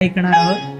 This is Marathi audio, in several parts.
ऐकणार आहोत.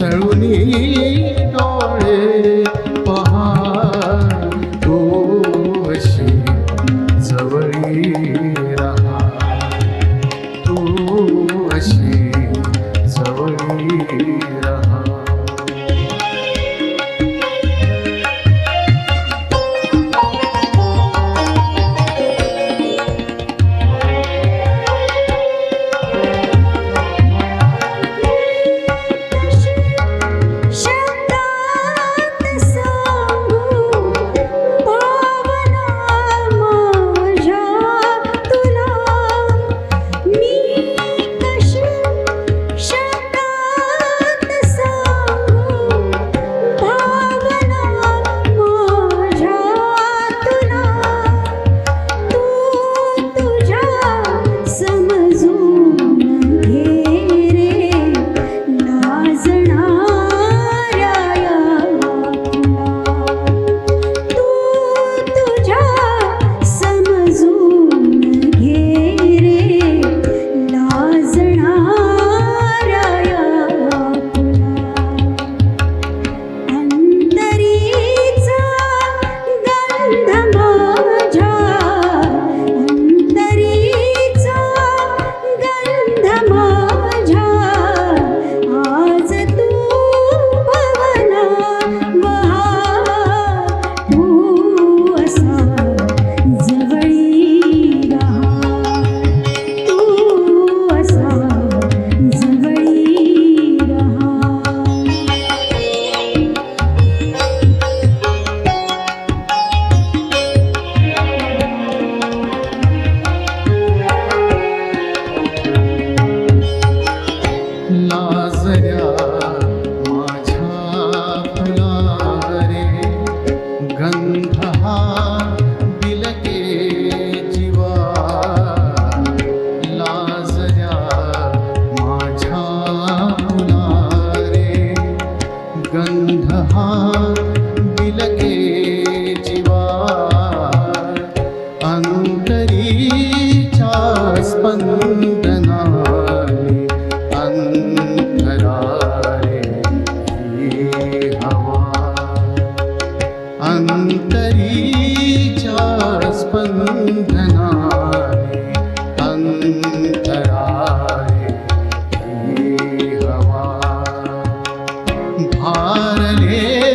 उसळूनी डोळे पहा गोशी जवळी राहा. तू अशी जवळी अंतरीच्या स्पंदना अंतरारे हवा. अंतरीच्या स्पंदना अंतरारे हवा. भारले